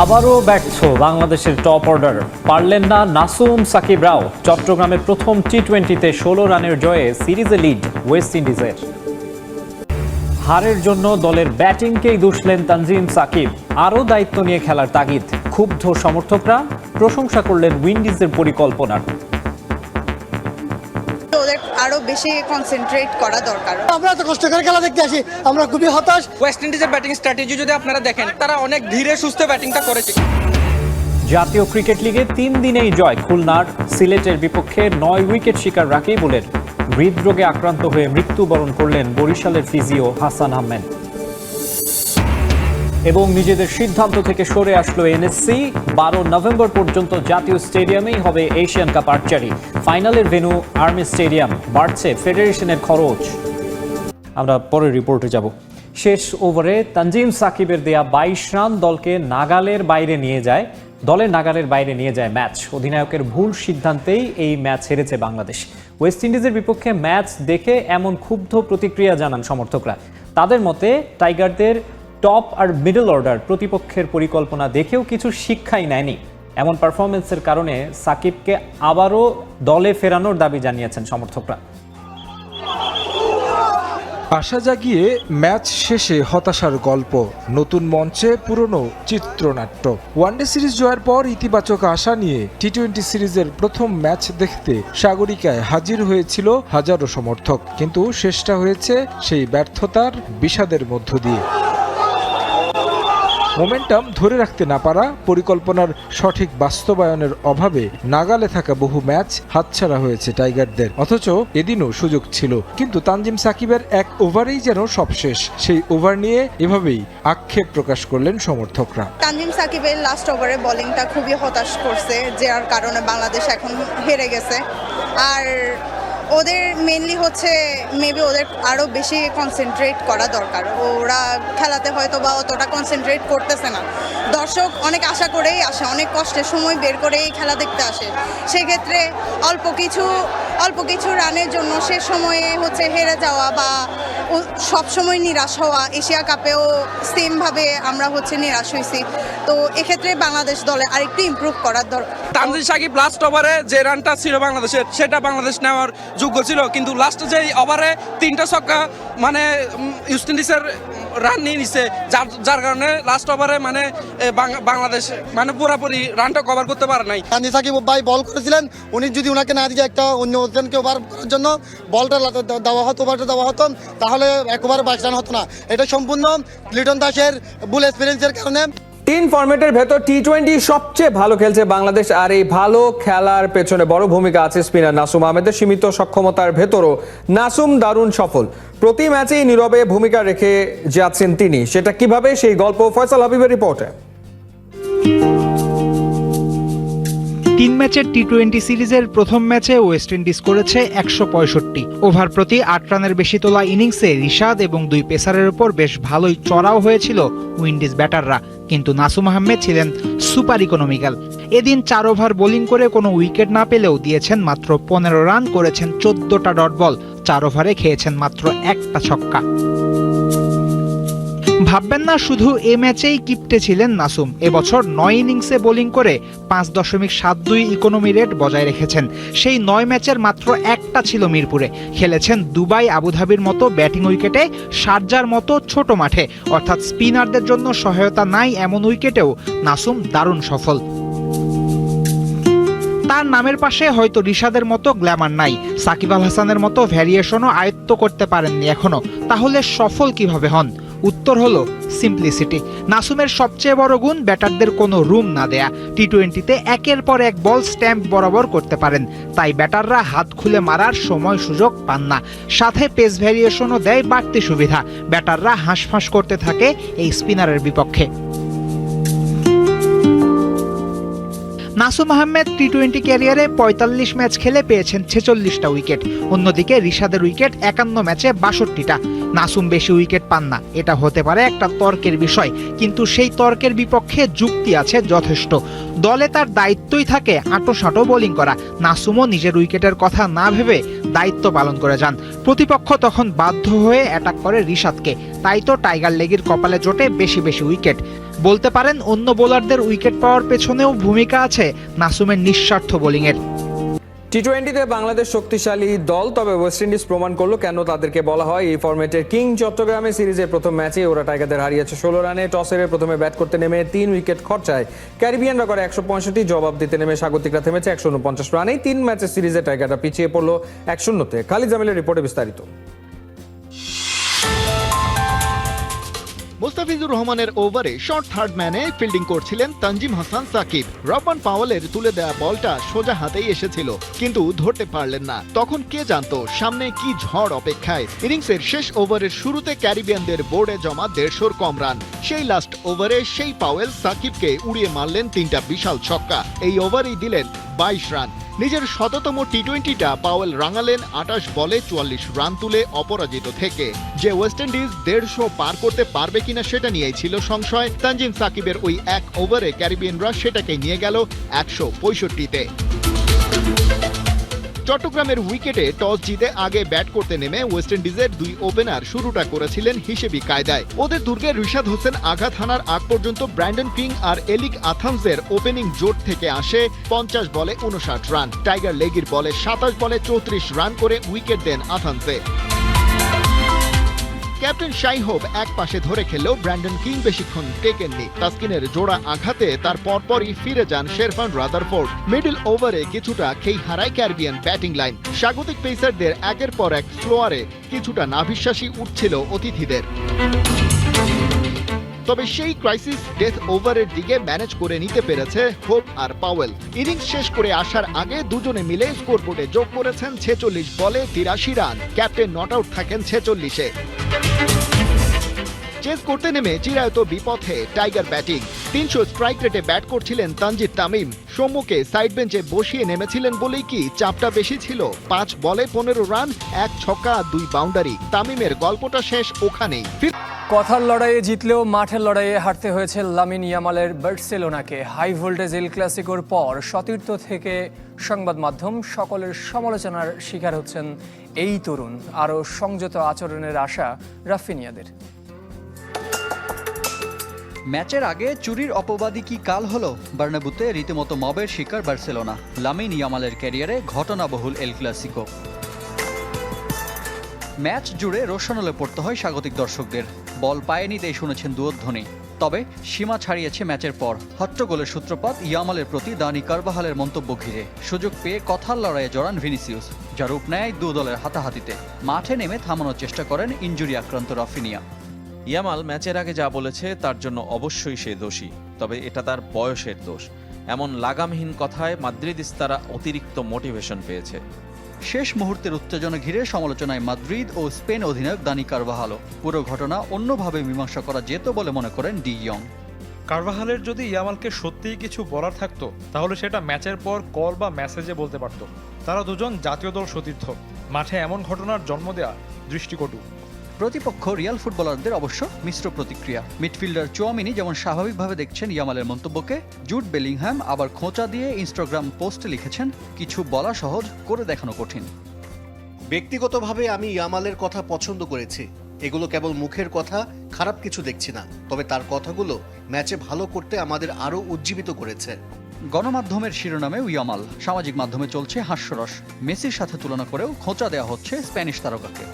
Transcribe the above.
আবারও ব্যর্থ বাংলাদেশের টপ অর্ডার পারলেন না নাসুম সাকিব রাও। চট্টগ্রামের প্রথম টি টোয়েন্টিতে ষোলো রানের জয়ে সিরিজে লিড ওয়েস্ট ইন্ডিজের হারের জন্য দলের ব্যাটিংকেই দুষলেন তানজিম সাকিব। আরও দায়িত্ব নিয়ে খেলার তাগিদ। ক্ষুব্ধ সমর্থকরা প্রশংসা করলেন উইন্ডিজের পরিকল্পনার। বেশি কনসেন্ট্রেট করা দরকার। আমরা তো কষ্ট করে খেলা দেখতে আসি আমরা খুবই হতাশ। ওয়েস্ট ইন্ডিজের ব্যাটিং স্ট্র্যাটেজি যদি আপনারা দেখেন তারা অনেক ধীরে সুস্থে ব্যাটিংটা করেছে। জাতীয় ক্রিকেট লিগে তিন দিনেই জয় খুলনার সিলেটের বিপক্ষে নয় উইকেট শিকার রাকিবুলের। হৃদরোগে আক্রান্ত হয়ে মৃত্যুবরণ করলেন বরিশালের ফিজিও হাসান আহমেদ। এবং নিজেদের সিদ্ধান্ত থেকে সরে আসলো এনএসসি বারো নভেম্বর পর্যন্ত জাতীয় স্টেডিয়ামেই হবে এশিয়ান কাপ আর্চারি। ফাইনালের ভেন্যু আর্মি স্টেডিয়াম বাড়ছে ফেডারেশনের খরচ। আমরা পরের রিপোর্টে যাব। শেষ ওভারে তানজিম সাকিবের দেয়া বাইশ রান দলকে নাগালের বাইরে নিয়ে যায় দলের নাগালের বাইরে নিয়ে যায় ম্যাচ। অধিনায়কের ভুল সিদ্ধান্তেই এই ম্যাচ হেরেছে বাংলাদেশ। ওয়েস্ট ইন্ডিজের বিপক্ষে ম্যাচ দেখে এমন ক্ষুব্ধ প্রতিক্রিয়া জানান সমর্থকরা। তাদের মতে টাইগারদের টপ আর মিডল অর্ডার প্রতিপক্ষের পরিকল্পনা দেখেও কিছু শিক্ষাই নেয়নি। এমন পারফরমেন্সের কারণে সাকিবকে আবারও দলে ফেরানোর দাবি জানিয়েছেন সমর্থকরা। আশা জাগিয়ে ম্যাচ শেষে হতাশার গল্প, নতুন মঞ্চে পুরনো চিত্রনাট্য। ওয়ানডে সিরিজ জয়ের পর ইতিবাচক আশা নিয়ে টি টোয়েন্টি সিরিজের প্রথম ম্যাচ দেখতে সাগরিকায় হাজির হয়েছিল হাজারো সমর্থক। কিন্তু শেষটা হয়েছে সেই ব্যর্থতার বিষাদের মধ্য দিয়ে। মোমেন্টাম ধরে রাখতে না পারা পরিকল্পনার সঠিক বাস্তবায়নের অভাবে নাগালে থাকা বহু ম্যাচ হাতছাড়া হয়েছে টাইগারদের। অথচ এদিনও সুযোগ ছিল। কিন্তু তানজিম সাকিবের এক ওভারেই যেন সব শেষ সেই ওভার নিয়ে এভাবেই আক্ষেপ প্রকাশ করলেন সমর্থকরা। তানজিম সাকিবের লাস্ট ওভারে বোলিংটা খুবই হতাশ করছে, যার কারণে বাংলাদেশ এখন হেরে গেছে। আর ওদের মেনলি হচ্ছে মেবি ওদের আরও বেশি কনসেন্ট্রেট করা দরকার। ওরা খেলাতে হয়তো বা অতটা কনসেন্ট্রেট করতেছে না। দর্শক অনেক আশা করেই আসে, অনেক কষ্টের সময় বের করেই খেলা দেখতে আসে। সেক্ষেত্রে অল্প কিছু অল্প কিছু রানের জন্য সে সময়ে হচ্ছে হেরে যাওয়া বা সব সময় নিরাশ হওয়া এশিয়া কাপেও সেমভাবে আমরা হচ্ছে নিরাশ হয়েছি তো এক্ষেত্রে বাংলাদেশ দলে আরেকটু ইমপ্রুভ করার দরকার। তানজিদ সাকিব লাস্ট ওভারে যে রানটা ছিল বাংলাদেশের, সেটা বাংলাদেশ নেওয়ার যোগ্য ছিল। কিন্তু লাস্টে যে ওভারে তিনটা ছক্কা মানে ওয়েস্ট ইন্ডিজের রান নিয়ে নিছে। যার যার কারণে লাস্ট ওভারে মানে বাংলাদেশ মানে পুরোপুরি রানটা কভার করতে পারে নাই। গান্ধী সাকিব ভাই বল করেছিলেন, উনি যদি ওনাকে না দিয়ে একটা অন্য ওজনকে ওভার করার জন্য বলটা দেওয়া হতো ওভারটা দেওয়া হতো, তাহলে একবার বাইশ রান হতো না। এটা সম্পূর্ণ লিটন দাসের বুল এক্সপিরিয়েন্সের কারণে। তিন ফরম্যাটের ভেতর টি টোয়েন্টি সবচেয়ে ভালো খেলছে বাংলাদেশ, আর এই ভালো খেলার পেছনে বড় ভূমিকা আছে স্পিনার নাসুম আহমেদের সীমিত সক্ষমতার ভেতরও। নাসুম দারুণ সফল। প্রতি ম্যাচেই নীরবে ভূমিকা রেখে যাচ্ছেন তিনি। সেটা কীভাবে? সেই গল্প ফয়সাল হাবিবের রিপোর্টে তিন ম্যাচের টি টোয়েন্টি সিরিজের প্রথম ম্যাচে ওয়েস্ট ইন্ডিজ করেছে একশো পঁয়ষট্টি। ওভার প্রতি আট রানের বেশি তোলা ইনিংসে রিশাদ এবং দুই পেসারের উপর বেশ ভালোই চড়াও হয়েছিল উইন্ডিজ ব্যাটাররা। কিন্তু নাসুম আহমেদ ছিলেন সুপার ইকোনমিক্যাল। এদিন চার ওভার বোলিং করে কোনো উইকেট না পেলেও দিয়েছেন মাত্র পনেরো রান, করেছেন চোদ্দটা ডট বল। চার ওভারে খেয়েছেন মাত্র একটা ছক্কা। ভাববেন না, শুধু এ ম্যাচেই কিপটে ছিলেন নাসুম। এবছর নয় ইনিংসে বোলিং করে পাঁচ দশমিক সাত দুই ইকোনমি রেট বজায় রেখেছেন। সেই নয় ম্যাচের মাত্র একটা ছিল মিরপুরে। খেলেছেন দুবাই, আবুধাবির মতো ব্যাটিং উইকেটে, শারজার মতো ছোট মাঠে। অর্থাৎ স্পিনারদের জন্য সহায়তা নাই এমন উইকেটেও নাসুম দারুণ সফল। তার নামের পাশে হয়তো রিশাদের মতো গ্ল্যামার নাই। সাকিব আল হাসানের মতো ভ্যারিয়েশনও আয়ত্ত করতে পারেননি এখনও। তাহলে সফল কীভাবে হন? উত্তর হলো সিম্পলিসিটি নাসুমের সবচেয়ে বড় গুণ ব্যাটারদের কোনো রুম না দেয়া। টি টোয়েন্টিতে একের পর এক বল স্ট্যাম্প বরাবর করতে পারেন। তাই ব্যাটাররা হাত খুলে মারার সময় সুযোগ পান না। সাথে পেস ভ্যারিয়েশনও দেয় বাড়তি সুবিধা। ব্যাটাররা হাঁসফাঁস করতে থাকে এই স্পিনারের বিপক্ষে। নাসুম আহমেদ টি টোয়েন্টি ক্যারিয়ারে পঁয়তাল্লিশ ম্যাচ খেলে পেয়েছেন ছেচল্লিশটা উইকেট অন্যদিকে রিশাদের উইকেট একান্ন ম্যাচে বাষট্টিটা। নাসুম বেশি উইকেট পান না। এটা হতে পারে একটা তর্কের বিষয়, কিন্তু সেই তর্কের বিপক্ষে যুক্তি আছে যথেষ্ট। দলে তার দায়িত্বই থাকে আঁটো সাঁটো বোলিং করা। নাসুমও নিজের উইকেটের কথা না ভেবে দায়িত্ব পালন করে যান। প্রতিপক্ষ তখন বাধ্য হয়ে অ্যাটাক করে রিশাদকে। তাই তো টাইগার লেগের কপালে জোটে বেশি বেশি উইকেট। বলতে পারেন, অন্য বোলারদের উইকেট পাওয়ার পেছনেও ভূমিকা আছে নাসুমের নিঃস্বার্থ বোলিংয়ের। টি টোয়েন্টিতে বাংলাদেশ শক্তিশালী দল, তবে ওয়েস্ট ইন্ডিজ প্রমাণ করল কেন তাদেরকে বলা হয় এই ফর্মেটের কিং। চট্টগ্রামে সিরিজের প্রথম ম্যাচে ওরা টাইগারদের হারিয়েছে ষোলো রানে। টস হেরে প্রথমে ব্যাট করতে নেমে তিন উইকেট খরচায়। ক্যারিবিয়ানরা করে একশো পঁয়ষট্টি, জবাব দিতে নেমে স্বাগতিকরা থেমেছে একশো উনপঞ্চাশ রানেই। তিন ম্যাচের সিরিজে টাইগাররা পিছিয়ে পড়ল এক শূন্যতে খালিদ জামিলের রিপোর্টে বিস্তারিত। মোস্তাফিজুর রহমানের ওভারে শর্ট থার্ড ম্যানে ফিল্ডিং করছিলেন তানজিম হাসান সাকিব। রব্বান পাওয়ালের তুলে দেওয়া বলটা সোজা হাতেই এসেছিল, কিন্তু ধরতে পারলেন না। তখন কে জানতো সামনে কি ঝড় অপেক্ষায়? ইনিংসের শেষ ওভারের শুরুতে ক্যারিবিয়ানদের বোর্ডে জমা দেড়শোর কম রান। সেই লাস্ট ওভারে সেই পাওয়েল সাকিবকে উড়িয়ে মারলেন তিনটা বিশাল ছক্কা। এই ওভারেই দিলেন বাইশ রান। নিজের শততম টি টোয়েন্টিটা পাওয়েল রাঙালেন আটাশ বলে চুয়াল্লিশ রান তুলে অপরাজিত থেকে। যে ওয়েস্ট ইন্ডিজ দেড়শো পার করতে পারবে কিনা সেটা নিয়েই ছিল সংশয়। তানজিম সাকিবের ওই এক ওভারে ক্যারিবিয়ানরা সেটাকে নিয়ে গেল একশো পঁয়ষট্টিতে। চট্টগ্রামের উইকেটে টস জিতে আগে ব্যাট করতে নেমে ওয়েস্ট ইন্ডিজের দুই ওপেনার শুরুটা করেছিলেন হিসেবি কায়দায়। ওদের দুর্গে রিশাদ হোসেন আঘাত হানার আগ পর্যন্ত ব্র্যান্ডন কিং আর এলিক আথামসের ওপেনিং জোট থেকে আসে পঞ্চাশ বলে উনষাট রান। টাইগার লেগির বলে সাতাশ বলে চৌত্রিশ রান করে উইকেট দেন আথামসে। ক্যাপ্টেন শাই এক পাশে ধরে খেললেও ব্র্যান্ডন কিং বেশিক্ষণ টেকেননি। তাস্কিনের জোড়া আঘাতে তার পরপরই ফিরে যান শেরফান রাদারফোর্ড। মিডল ওভারে কিছুটা খেই হারায় ক্যারিবিয়ান ব্যাটিং লাইন। স্বাগতিক পেসারদের একের পর এক ফ্লোয়ারে কিছুটা নাভিশ্বাসী উঠছিল অতিথিদের। তবে সেই ক্রাইসিস ডেথ ওভারের দিকে ম্যানেজ করে নিতে পেরেছে হোপ আর পাওয়েল ইনিংস শেষ করে আসার আগে দুজনে মিলে স্কোরবোর্ডে যোগ করেছেন ছেচল্লিশ বলে তিরাশি রান। ক্যাপ্টেন নট আউট থাকেন ছেচল্লিশে। চেস করতে নেমে চিরায়ত বিপথে টাইগার ব্যাটিং। তিনশো স্ট্রাইক রেটে ব্যাট করছিলেন তানজিদ তামিম। সম্মুখে সাইড বেঞ্চে বসিয়ে নেমেছিলেন বলেই কি চাপটা বেশি ছিল? পাঁচ বলে পনেরো রান, এক ছক্কা, দুই বাউন্ডারি। তামিমের গল্পটা শেষ ওখানেই। কথার লড়াইয়ে জিতলেও মাঠের লড়াইয়ে হারতে হয়েছে লামিন ইয়ামালের বার্সেলোনাকে। হাই ভোল্টেজ এল ক্লাসিকোর পর সতীর্থ থেকে সংবাদ মাধ্যম সকলের সমালোচনার শিকার হচ্ছেন এই তরুণ। আরও সংযত আচরণের আশা রাফিনিয়াদের। ম্যাচের আগে চুরির অপবাদী কি কাল হলো? বার্নাবুতে রীতিমতো মবের শিকার বার্সেলোনা। লামিন ইয়ামালের ক্যারিয়ারে ঘটনাবহুল এল ক্লাসিকো। ম্যাচ জুড়ে রোশনলে পড়তে হয় স্বাগতিক দর্শকদের। বল পায়ে নিতেই শুনেছেন দুয়োধ্বনি তবে সীমা ছাড়িয়েছে ম্যাচের পর। হট্টগোলের সূত্রপাত ইয়ামালের প্রতি দানি কারবাহালের মন্তব্য ঘিরে। সুযোগ পেয়ে কথার লড়াইয়ে জড়ান ভিনিসিউস যা রূপ নেয় দু দলের হাতাহাতিতে। মাঠে নেমে থামানোর চেষ্টা করেন ইঞ্জুরি আক্রান্ত রাফিনিয়া। ইয়ামাল ম্যাচের আগে যা বলেছে তার জন্য অবশ্যই সে দোষী তবে এটা তার বয়সের দোষ। এমন লাগামহীন কথায় মাদ্রিদ ইস্তারা অতিরিক্ত মোটিভেশন পেয়েছে। শেষ মুহূর্তের উত্তেজনা ঘিরে সমালোচনায় মাদ্রিদ ও স্পেন অধিনায়ক দানি কারবাহালো পুরো ঘটনা অন্যভাবে মীমাংসা করা যেত বলে মনে করেন ডি ইয়ং। কারভাহালের যদি ইয়ামালকে সত্যিই কিছু বলার থাকতো তাহলে সেটা ম্যাচের পর কল বা মেসেজে বলতে পারতো। তারা দুজন জাতীয় দল সতীর্থ। মাঠে এমন ঘটনার জন্ম দেয়া দৃষ্টিকটু। প্রতিপক্ষ রিয়াল ফুটবলারদের অবশ্য মিশ্র প্রতিক্রিয়া। মিডফিল্ডার চুয়ামিনি যেমন স্বাভাবিকভাবে দেখছেন ইয়ামালের মন্তব্যকে জুট বেলিংহ্যাম আবার খোঁচা দিয়ে ইনস্টাগ্রাম পোস্টে লিখেছেন কিছু বলা সহজ করে দেখানো কঠিন। ব্যক্তিগতভাবে আমি ইয়ামালের কথা পছন্দ করেছি। এগুলো কেবল মুখের কথা খারাপ কিছু দেখছি না। তবে তার কথাগুলো ম্যাচে ভালো করতে আমাদের আরও উজ্জীবিত করেছে। গণমাধ্যমের শিরোনামে ইয়ামাল। সামাজিক মাধ্যমে চলছে হাস্যরস। মেসির সাথে তুলনা করেও খোঁচা দেওয়া হচ্ছে স্প্যানিশ তারকাকে।